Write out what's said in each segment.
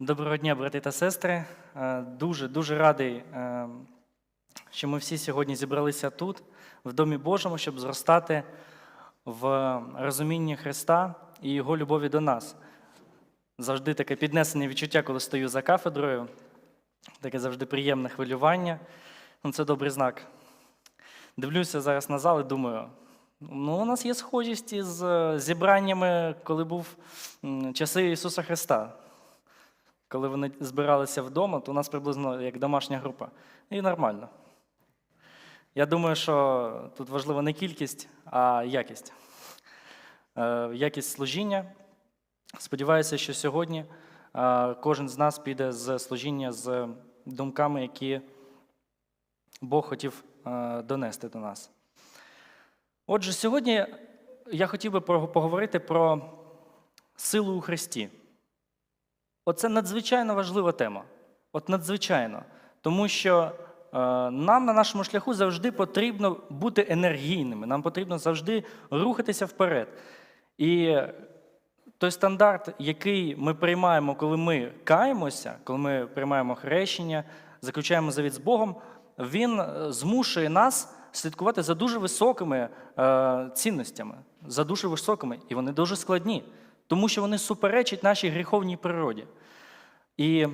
Доброго дня, брати та сестри. Е, Дуже дуже радий, е, що ми всі сьогодні зібралися тут, в Домі Божому, щоб зростати в розумінні Христа і Його любові до нас. Завжди таке піднесене відчуття, коли стою за кафедрою, таке завжди приємне хвилювання. Ну, Це добрий знак. Дивлюся зараз на зал і думаю, ну, у нас є схожість із е, зібраннями, коли був часи Ісуса Христа. Коли вони збиралися вдома, то у нас приблизно як домашня група. І нормально. Я думаю, що тут важлива не кількість, а якість. Е, Якість служіння. Сподіваюся, що сьогодні е, кожен з нас піде з служіння з думками, які Бог хотів е, донести до нас. Отже, сьогодні я хотів би поговорити про силу у Христі. Оце надзвичайно важлива тема. От надзвичайно. Тому що е, нам на нашому шляху завжди потрібно бути енергійними, нам потрібно завжди рухатися вперед. І той стандарт, який ми приймаємо, коли ми каємося, коли ми приймаємо хрещення, заключаємо завіт з Богом, він е, змушує нас слідкувати за дуже високими е, цінностями, за дуже високими, і вони дуже складні, тому що вони суперечать нашій гріховній природі. І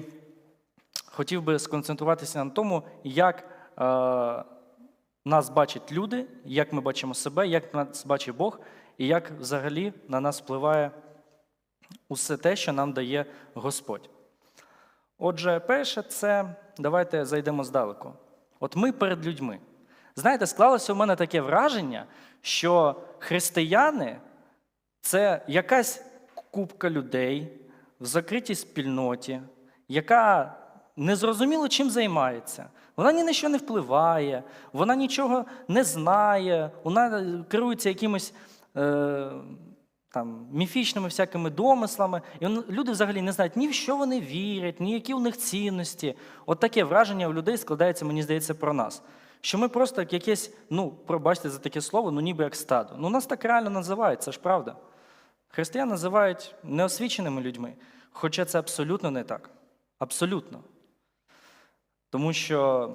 хотів би сконцентруватися на тому, як е, нас бачать люди, як ми бачимо себе, як нас бачить Бог, і як взагалі на нас впливає усе те, що нам дає Господь. Отже, перше, це давайте зайдемо здалеку. От ми перед людьми. Знаєте, склалося у мене таке враження, що християни це якась купка людей в закритій спільноті, яка незрозуміло чим займається. Вона ні на що не впливає, вона нічого не знає, вона керується якимось е, там, міфічними всякими домислами. І люди взагалі не знають ні в що вони вірять, ні які у них цінності. От таке враження у людей складається, мені здається, про нас. Що ми просто як якесь, ну, пробачте за таке слово, ну ніби як стадо. Ну, нас так реально називають, це ж правда. Християн називають неосвіченими людьми, хоча це абсолютно не так. Абсолютно. Тому що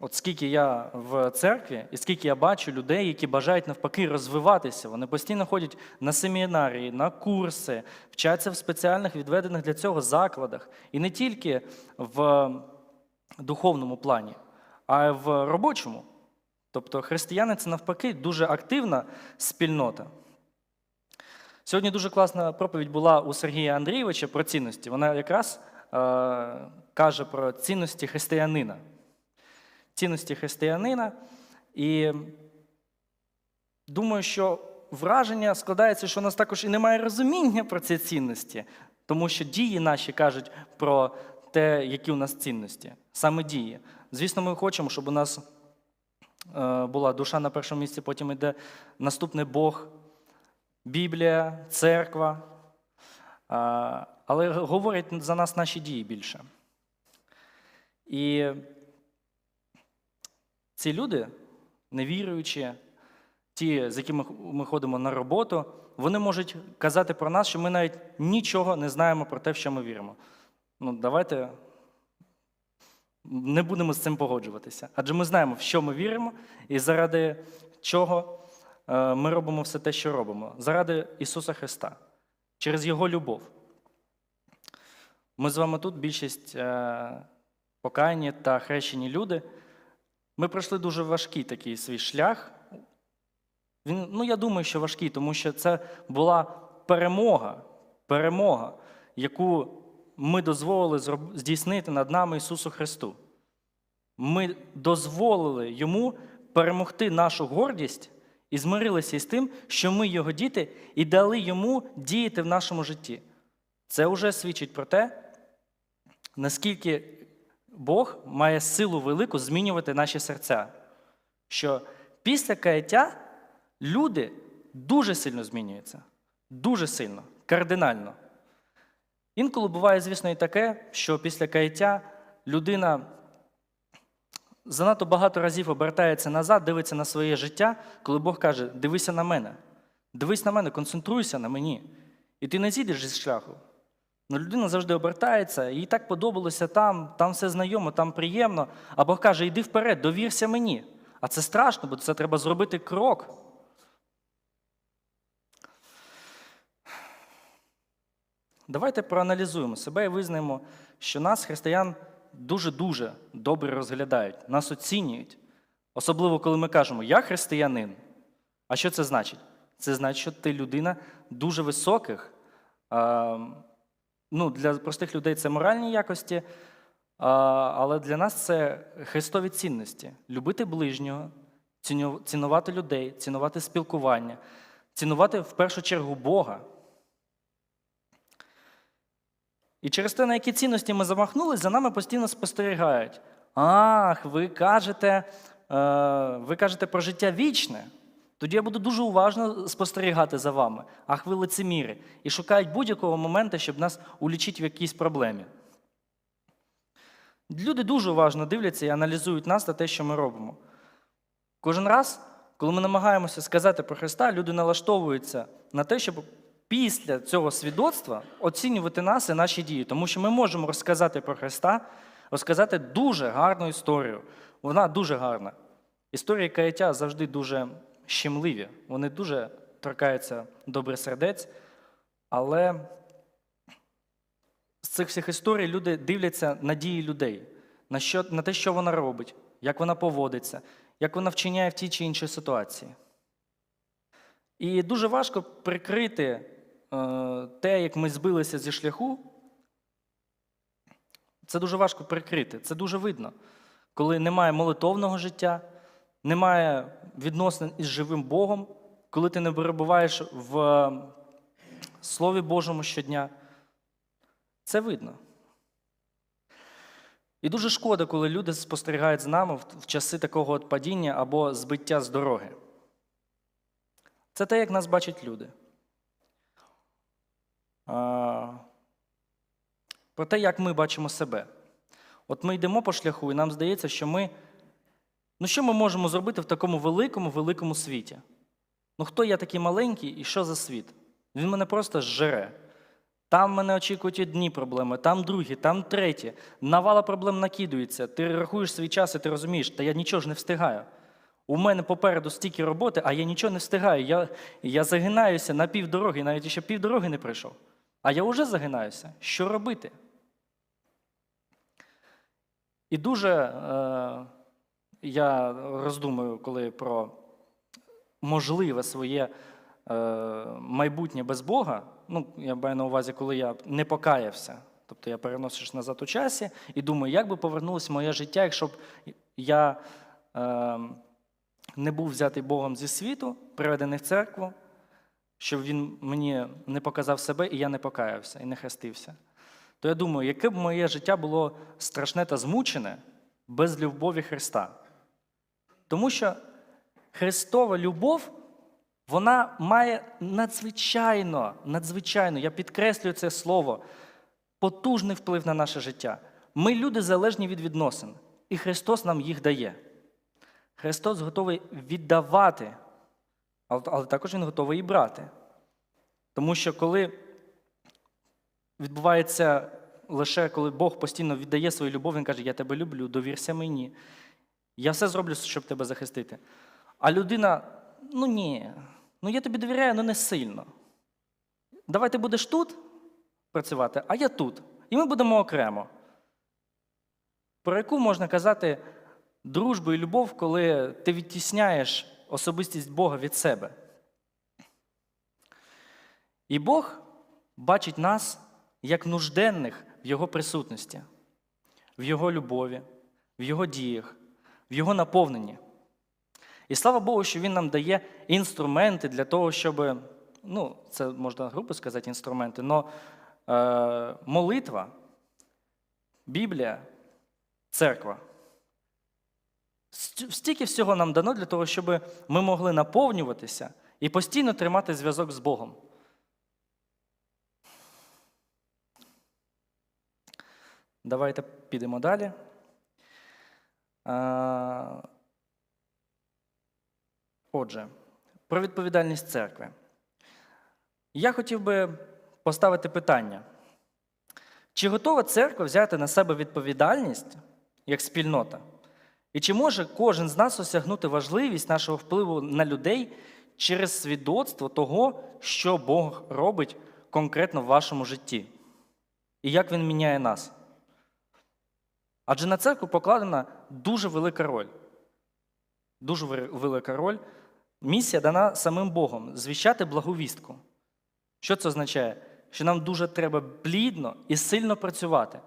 от скільки я в церкві, і скільки я бачу людей, які бажають навпаки розвиватися, вони постійно ходять на семінарії, на курси, вчаться в спеціальних відведених для цього закладах. І не тільки в духовному плані, а й в робочому. Тобто християни це навпаки дуже активна спільнота. Сьогодні дуже класна проповідь була у Сергія Андрійовича про цінності. Вона якраз е, каже про цінності християнина. Цінності християнина. І думаю, що враження складається, що у нас також і немає розуміння про ці цінності, тому що дії наші кажуть про те, які у нас цінності, саме дії. Звісно, ми хочемо, щоб у нас е, була душа на першому місці, потім йде наступний Бог, Біблія, церква. Але говорять за нас наші дії більше. І ці люди, невіруючі, ті, з якими ми ходимо на роботу, вони можуть казати про нас, що ми навіть нічого не знаємо про те, в що ми віримо. Ну, давайте не будемо з цим погоджуватися. Адже ми знаємо, в що ми віримо, і заради чого ми робимо все те, що робимо. Заради Ісуса Христа, через Його любов. Ми з вами тут, більшість е, покаяні та хрещені люди. Ми пройшли дуже важкий такий свій шлях. Він, ну, я думаю, що важкий, тому що це була перемога, перемога, яку ми дозволили здійснити над нами Ісусу Христу. Ми дозволили йому перемогти нашу гордість і змирилися із тим, що ми його діти, і дали йому діяти в нашому житті. Це вже свідчить про те, наскільки Бог має силу велику змінювати наші серця. Що після каяття люди дуже сильно змінюються. Дуже сильно, кардинально. Інколи буває, звісно, і таке, що після каяття людина занадто багато разів обертається назад, дивиться на своє життя, коли Бог каже: дивися на мене, дивись на мене, концентруйся на мені. І ти не зійдеш зі шляху. Ну, людина завжди обертається, їй так подобалося там, там все знайомо, там приємно. А Бог каже, йди вперед, довірся мені. А це страшно, бо це треба зробити крок. Давайте проаналізуємо себе і визнаємо, що нас, християн, дуже-дуже добре розглядають, нас оцінюють. Особливо, коли ми кажемо, я християнин. А що це значить? Це значить, що ти людина дуже високих. Ну, Для простих людей це моральні якості, але для нас це христові цінності. Любити ближнього, цінувати людей, цінувати спілкування, цінувати в першу чергу Бога. І через те, на які цінності ми замахнулись, за нами постійно спостерігають. Ах, ви кажете, е, ви кажете про життя вічне. Тоді я буду дуже уважно спостерігати за вами. Ах, ви лицеміри. І шукають будь-якого моменту, щоб нас улічити в якійсь проблемі. Люди дуже уважно дивляться і аналізують нас та те, що ми робимо. Кожен раз, коли ми намагаємося сказати про Христа, люди налаштовуються на те, щоб після цього свідоцтва оцінювати нас і наші дії. Тому що ми можемо розказати про Христа, розказати дуже гарну історію. Вона дуже гарна. Історії каяття завжди дуже щемливі, вони дуже торкаються добрих сердець, але з цих всіх історій люди дивляться на дії людей, на, що, на те, що вона робить, як вона поводиться, як вона вчиняє в тій чи іншій ситуації. І дуже важко прикрити те, як ми збилися зі шляху. Це дуже важко прикрити, це дуже видно. Коли немає молитовного життя, немає відносин із живим Богом, коли ти не перебуваєш в е, Слові Божому щодня, це видно. І дуже шкода, коли люди спостерігають з нами в часи такого от падіння або збиття з дороги. Це те, як нас бачать люди. Про те, як ми бачимо себе. От ми йдемо по шляху, і нам здається, що ми. Ну, що ми можемо зробити в такому великому, великому світі? Ну, хто я такий маленький і що за світ? Він мене просто зжере. Там мене очікують одні проблеми, там другі, там треті. Навала проблем накидується. Ти рахуєш свій час і ти розумієш, та я нічого ж не встигаю. У мене попереду стільки роботи, а я нічого не встигаю. Я, я загинаюся на півдороги, навіть ще півдороги не прийшов. А я вже загинаюся. Що робити? І дуже е, я роздумую, коли про можливе своє е, майбутнє без Бога. Ну, я маю на увазі, коли я не покаявся. Тобто я переносиш назад у часі і думаю, як би повернулося моє життя, якщо б я е, не був взятий Богом зі світу, приведений в церкву, щоб він мені не показав себе, і я не покаявся, і не хрестився. То я думаю, яке б моє життя було страшне та змучене без любові Христа. Тому що Христова любов, вона має надзвичайно, надзвичайно, я підкреслюю це слово, потужний вплив на наше життя. Ми люди залежні від відносин, і Христос нам їх дає. Христос готовий віддавати, але, також Він готовий і брати. Тому що коли відбувається лише коли Бог постійно віддає свою любов, Він каже, я тебе люблю, довірся мені. Я все зроблю, щоб тебе захистити. А людина, ну ні, ну я тобі довіряю, але не сильно. Давай ти будеш тут працювати, а я тут. І ми будемо окремо. Про яку можна казати дружбу і любов, коли ти відтісняєш особистість Бога від себе? І Бог бачить нас як нужденних в Його присутності, в Його любові, в Його діях, в Його наповненні. І слава Богу, що Він нам дає інструменти для того, щоб, ну, це можна грубо сказати, інструменти, але е, молитва, Біблія, церква. Стільки всього нам дано для того, щоб ми могли наповнюватися і постійно тримати зв'язок з Богом. Давайте підемо далі. Отже, про відповідальність церкви. Я хотів би поставити питання. Чи готова церква взяти на себе відповідальність як спільнота? І чи може кожен з нас осягнути важливість нашого впливу на людей через свідоцтво того, що Бог робить конкретно в вашому житті? І як Він міняє нас? Адже на церкву покладена дуже велика роль. Дуже велика роль. Місія дана самим Богом звіщати благовістку. Що це означає? Що нам дуже треба плідно і сильно працювати.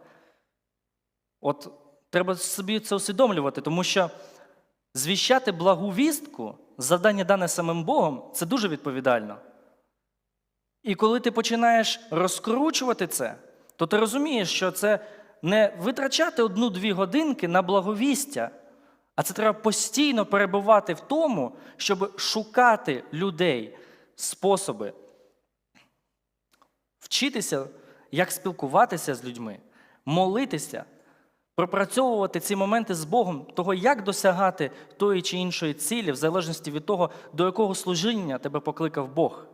От треба собі це усвідомлювати, тому що звіщати благу вістку, завдання дане самим Богом, це дуже відповідально. І коли ти починаєш розкручувати це, то ти розумієш, що це не витрачати одну-дві годинки на благовістя, а це треба постійно перебувати в тому, щоб шукати людей, способи, вчитися, як спілкуватися з людьми, молитися, пропрацьовувати ці моменти з Богом, того, як досягати тої чи іншої цілі, в залежності від того, до якого служіння тебе покликав Бог.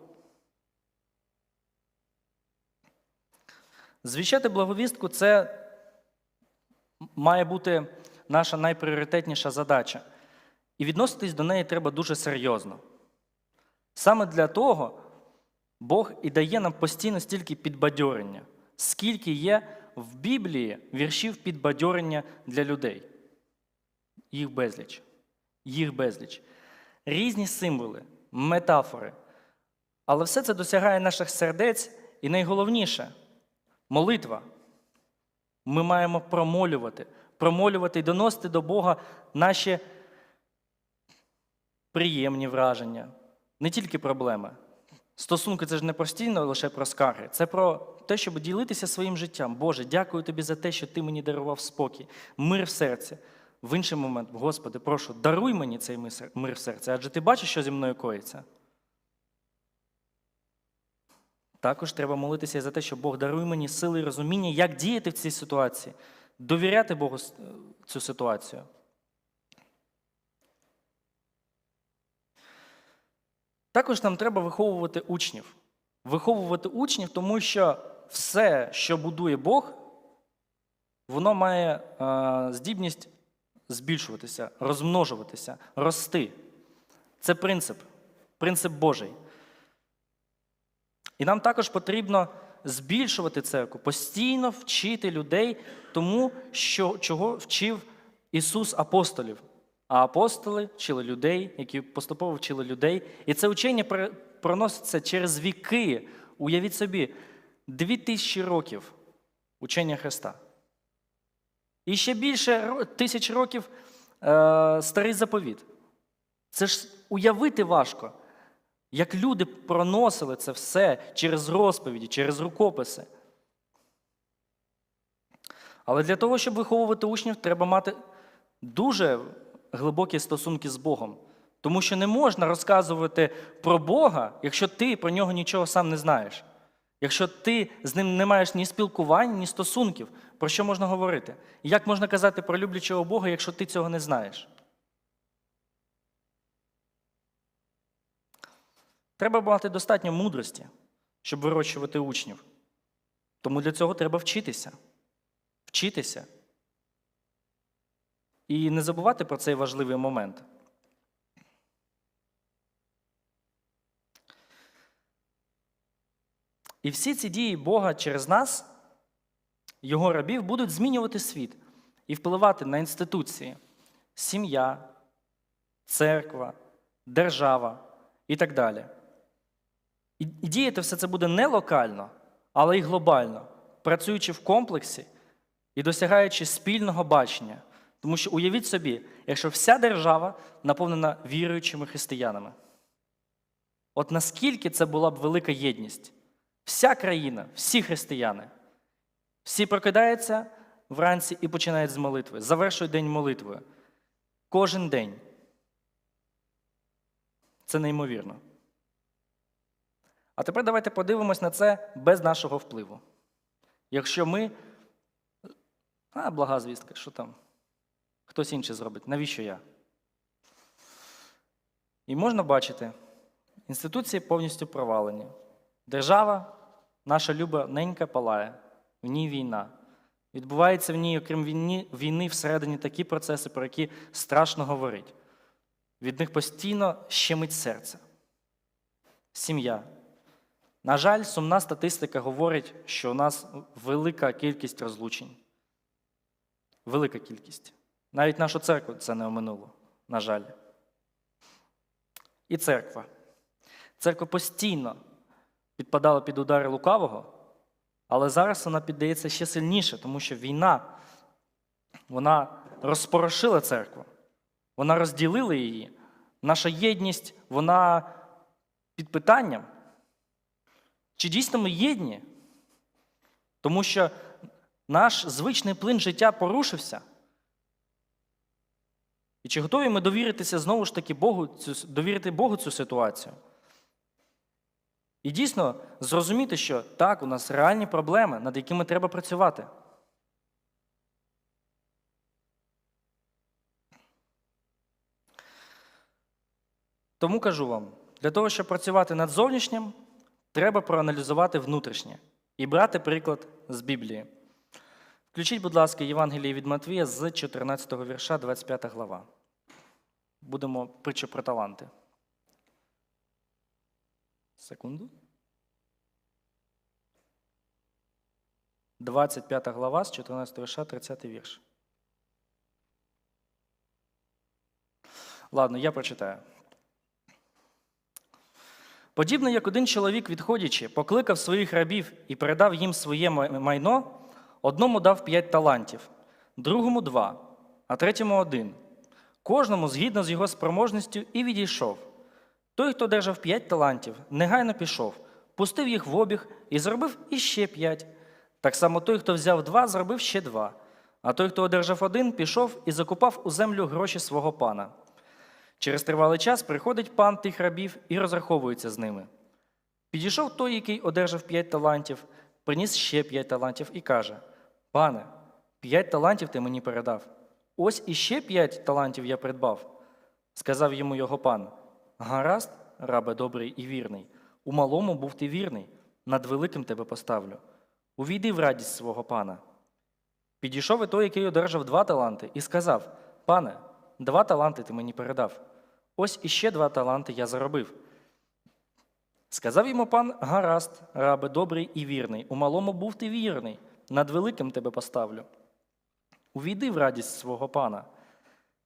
Звіщати благовістку це має бути наша найпріоритетніша задача. І відноситись до неї треба дуже серйозно. Саме для того Бог і дає нам постійно стільки підбадьорення, скільки є в Біблії віршів підбадьорення для людей. Їх безліч. Їх безліч. Різні символи, метафори. Але все це досягає наших сердець, і найголовніше молитва. Ми маємо промолювати, промолювати і доносити до Бога наші приємні враження, не тільки проблеми. Стосунки це ж не постійно лише про скарги, це про те, щоб ділитися своїм життям. Боже, дякую тобі за те, що ти мені дарував спокій, мир в серці. В інший момент, Господи, прошу, даруй мені цей мир в серці, адже ти бачиш, що зі мною коїться. Також треба молитися за те, що Бог дарує мені сили і розуміння, як діяти в цій ситуації, довіряти Богу цю ситуацію. Також нам треба виховувати учнів. Виховувати учнів, тому що все, що будує Бог, воно має здібність збільшуватися, розмножуватися, рости. Це принцип, принцип Божий. І нам також потрібно збільшувати церкву, постійно вчити людей тому, що, чого вчив Ісус апостолів. А апостоли вчили людей, які поступово вчили людей. І це учення проноситься через віки. Уявіть собі, дві тисячі років учення Христа. І ще більше тисяч років е, старий заповіт. Це ж уявити важко, як люди проносили це все через розповіді, через рукописи. Але для того, щоб виховувати учнів, треба мати дуже глибокі стосунки з Богом. Тому що не можна розказувати про Бога, якщо ти про нього нічого сам не знаєш. Якщо ти з ним не маєш ні спілкувань, ні стосунків, про що можна говорити? Як можна казати про люблячого Бога, якщо ти цього не знаєш? Треба мати достатньо мудрості, щоб вирощувати учнів. Тому для цього треба вчитися. Вчитися. І не забувати про цей важливий момент. І всі ці дії Бога через нас, Його рабів, будуть змінювати світ і впливати на інституції, сім'я, церква, держава і так далі. І діяти все це буде не локально, але й глобально, працюючи в комплексі і досягаючи спільного бачення. Тому що уявіть собі, якщо вся держава наповнена віруючими християнами. От наскільки це була б велика єдність? Вся країна, всі християни, всі прокидаються вранці і починають з молитви, завершують день молитвою. Кожен день. Це неймовірно. А тепер давайте подивимось на це без нашого впливу. Якщо ми. А, блага звістка, що там? Хтось інший зробить. Навіщо я? І можна бачити, інституції повністю провалені. Держава, наша люба ненька палає. в ній війна. Відбуваються в ній, окрім війни, всередині такі процеси, про які страшно говорити. Від них постійно щемить серце. Сім'я. На жаль, сумна статистика говорить, що у нас велика кількість розлучень. Велика кількість. Навіть нашу церкву це не оминуло, на жаль. І церква. Церква постійно підпадала під удари лукавого, але зараз вона піддається ще сильніше, тому що війна вона розпорошила церкву, вона розділила її. Наша єдність, вона під питанням. Чи дійсно ми єдні? Тому що наш звичний плин життя порушився. І чи готові ми довіритися знову ж таки Богу, цю, довірити Богу цю ситуацію? І дійсно зрозуміти, що так, у нас реальні проблеми, над якими треба працювати. Тому кажу вам, для того, щоб працювати над зовнішнім, треба проаналізувати внутрішнє і брати приклад з Біблії. Включіть, будь ласка, Євангеліє від Матвія з 14 вірша, 25 глава. Будемо притчу про таланти. Секунду. 25 глава з 14 вірша, 30 вірш. Ладно, я прочитаю. Подібно як один чоловік, відходячи, покликав своїх рабів і передав їм своє майно, одному дав п'ять талантів, другому два, а третьому один. Кожному згідно з його спроможністю і відійшов. Той, хто держав п'ять талантів, негайно пішов, пустив їх в обіг і зробив іще п'ять. Так само той, хто взяв два, зробив ще два. А той, хто одержав один, пішов і закупав у землю гроші свого пана. Через тривалий час приходить пан тих рабів і розраховується з ними. Підійшов той, який одержав п'ять талантів, приніс ще п'ять талантів і каже: Пане, п'ять талантів ти мені передав. Ось іще п'ять талантів я придбав. Сказав йому його пан: Гаразд, рабе добрий і вірний, у малому був ти вірний, над великим тебе поставлю. Увійди в радість свого пана. Підійшов і той, який одержав два таланти, і сказав: Пане, два таланти ти мені передав. Ось іще два таланти я заробив. Сказав йому пан гаразд, рабе добрий і вірний. У малому був ти вірний, над великим тебе поставлю. Увійди в радість свого пана.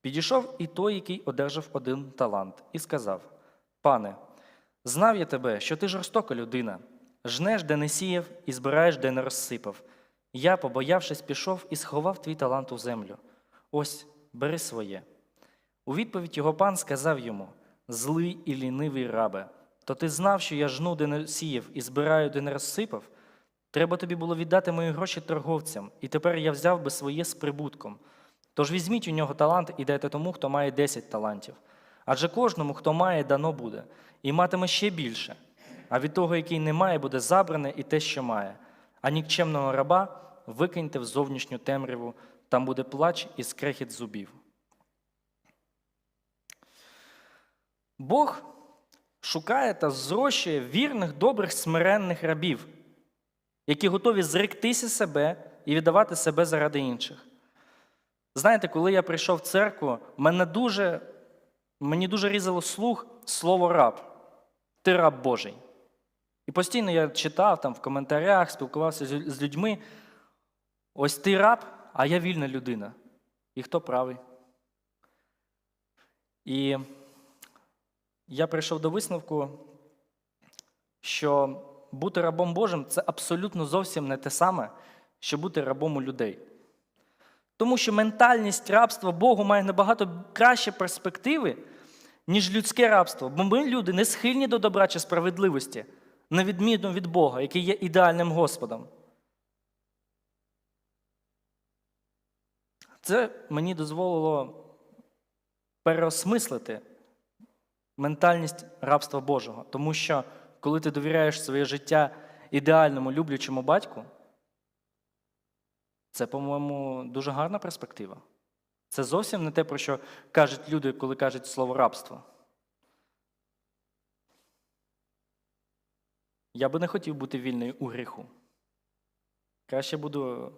Підійшов і той, який одержав один талант, і сказав: Пане, знав я тебе, що ти жорстока людина, жнеш, де не сіяв, і збираєш, де не розсипав. Я, побоявшись, пішов і сховав твій талант у землю. Ось, бери своє. У відповідь його пан сказав йому: Злий і лінивий рабе, то ти знав, що я жну, де не сіяв, і збираю, де не розсипав? Треба тобі було віддати мої гроші торговцям, і тепер я взяв би своє з прибутком. Тож візьміть у нього талант і дайте тому, хто має 10 талантів. Адже кожному, хто має, дано буде, і матиме ще більше. А від того, який не має, буде забране і те, що має. А нікчемного раба викиньте в зовнішню темряву, там буде плач і скрехіт зубів. Бог шукає та зрощує вірних, добрих, смиренних рабів, які готові зректися себе і віддавати себе заради інших. Знаєте, коли я прийшов в церкву, мене дуже, мені дуже різало слух слово раб. Ти раб Божий. І постійно я читав там в коментарях, спілкувався з людьми. Ось ти раб, а я вільна людина. І хто правий? І я прийшов до висновку, що бути рабом Божим це абсолютно зовсім не те саме, що бути рабом у людей. Тому що ментальність рабства Богу має набагато кращі перспективи, ніж людське рабство. Бо ми, люди, не схильні до добра чи справедливості, на відміну від Бога, який є ідеальним Господом. Це мені дозволило переосмислити ментальність рабства Божого. Тому що, коли ти довіряєш своє життя ідеальному люблячому батьку, це, по-моєму, дуже гарна перспектива. Це зовсім не те, про що кажуть люди, коли кажуть слово рабство. Я би не хотів бути вільною у гріху. Краще буду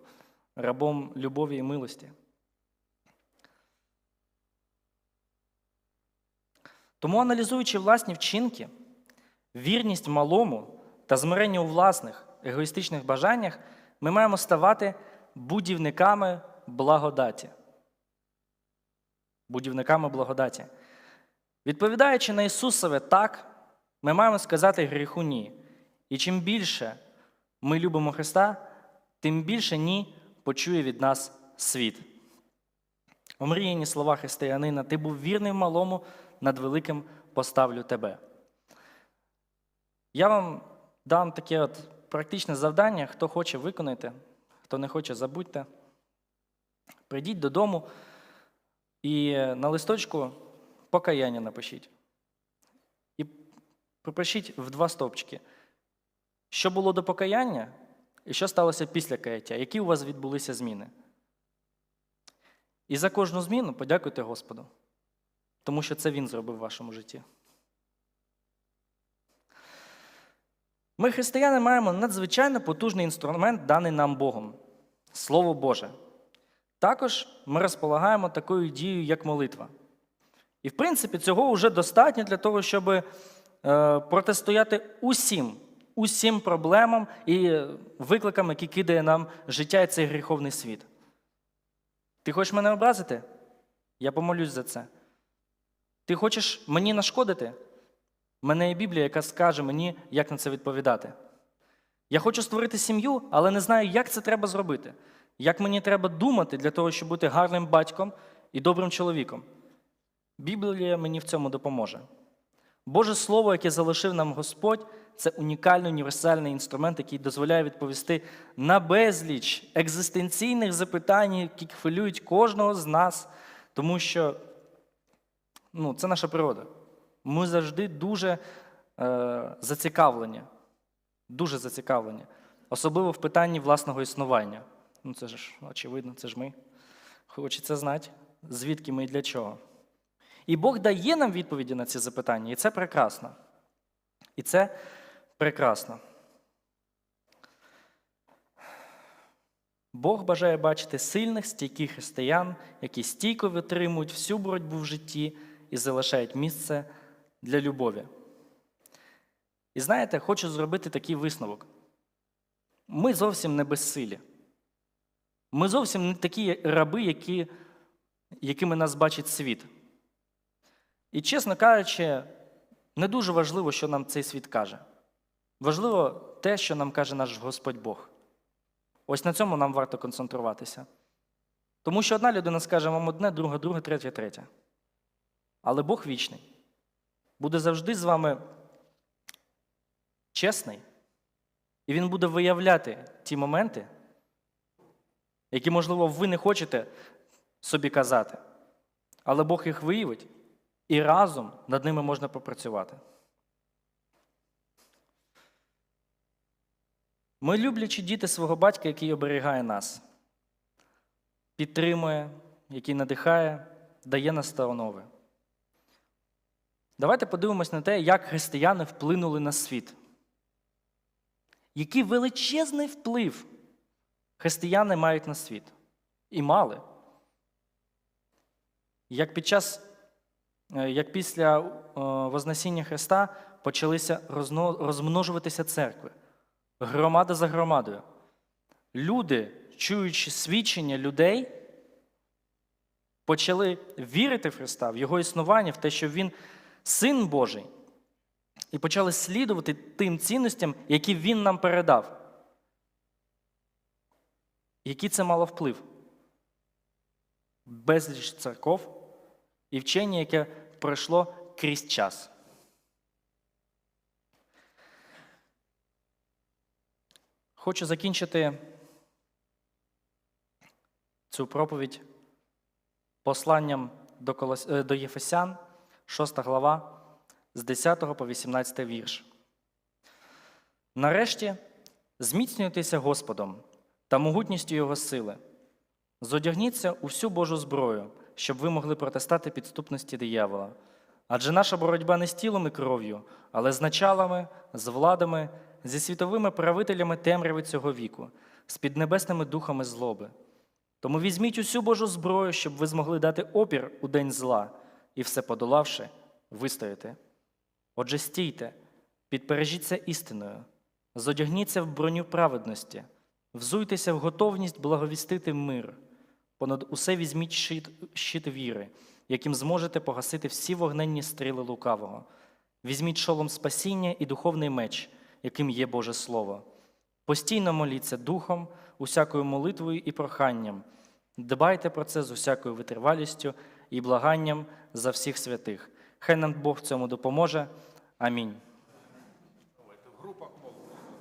рабом любові і милості. Тому, аналізуючи власні вчинки, вірність малому та змирення у власних егоїстичних бажаннях, ми маємо ставати будівниками благодаті. Будівниками благодаті. Відповідаючи на Ісусове так, ми маємо сказати гріху ні. І чим більше ми любимо Христа, тим більше ні почує від нас світ. Омріяні слова християнина, ти був вірний в малому, над великим поставлю тебе. Я вам дам таке от практичне завдання, хто хоче виконайте, хто не хоче, забудьте. Прийдіть додому і на листочку покаяння напишіть. І пропишіть в два стовпчики. Що було до покаяння і що сталося після каяття, які у вас відбулися зміни. І за кожну зміну подякуйте Господу, тому що це Він зробив в вашому житті. Ми, християни, маємо надзвичайно потужний інструмент, даний нам Богом Слово Боже. Також ми розполагаємо такою дією, як молитва. І, в принципі, цього вже достатньо для того, щоб е, протистояти усім, усім проблемам і викликам, які кидає нам життя і цей гріховний світ. Ти хочеш мене образити? Я помолюсь за це. Ти хочеш мені нашкодити? У мене є Біблія, яка скаже мені, як на це відповідати. Я хочу створити сім'ю, але не знаю, як це треба зробити. Як мені треба думати для того, щоб бути гарним батьком і добрим чоловіком. Біблія мені в цьому допоможе. Боже Слово, яке залишив нам Господь, це унікальний універсальний інструмент, який дозволяє відповісти на безліч екзистенційних запитань, які хвилюють кожного з нас, тому що ну, це наша природа. Ми завжди дуже е, зацікавлені, дуже зацікавлені, особливо в питанні власного існування. Ну, це ж очевидно, це ж ми. Хочеться знати, звідки ми і для чого. І Бог дає нам відповіді на ці запитання, і це прекрасно. І це прекрасно. Бог бажає бачити сильних, стійких християн, які стійко витримують всю боротьбу в житті і залишають місце для любові. І знаєте, хочу зробити такий висновок. Ми зовсім не безсилі. Ми зовсім не такі раби, які, якими нас бачить світ. І, чесно кажучи, не дуже важливо, що нам цей світ каже. Важливо те, що нам каже наш Господь Бог. Ось на цьому нам варто концентруватися. Тому що одна людина скаже вам одне, друга, друге, третє, третє. Але Бог вічний. Буде завжди з вами чесний, і Він буде виявляти ті моменти, які, можливо, ви не хочете собі казати. Але Бог їх виявить, і разом над ними можна попрацювати. Ми люблячи діти свого батька, який оберігає нас, підтримує, який надихає, дає настанови. Давайте подивимось на те, як християни вплинули на світ. Який величезний вплив християни мають на світ. І мали. Як під час, е, як після е, Вознесіння Христа почалися розмножуватися церкви, громада за громадою. Люди, чуючи свідчення людей, почали вірити в Христа, в Його існування, в те, що Він Син Божий, і почали слідувати тим цінностям, які Він нам передав. Який це мало вплив? Безліч церков і вчення, яке пройшло крізь час. Хочу закінчити цю проповідь посланням до, е, Єфесян, 6 глава, з 10 по 18 вірш. Нарешті зміцнюйтеся Господом та могутністю Його сили. Зодягніться у всю Божу зброю, щоб ви могли протистати підступності диявола. Адже наша боротьба не з тілом і кров'ю, але з началами, з владами, зі світовими правителями темряви цього віку, з піднебесними духами злоби. Тому візьміть усю Божу зброю, щоб ви змогли дати опір у день зла, і все подолавши, вистояти. Отже, стійте, підпережіться істиною, зодягніться в броню праведності, взуйтеся в готовність благовістити мир. Понад усе візьміть щит, щит віри, яким зможете погасити всі вогненні стріли лукавого. Візьміть шолом спасіння і духовний меч, яким є Боже Слово. Постійно моліться духом, усякою молитвою і проханням. Дбайте про це з усякою витривалістю і благанням за всіх святих. Хай нам Бог в цьому допоможе. Амінь.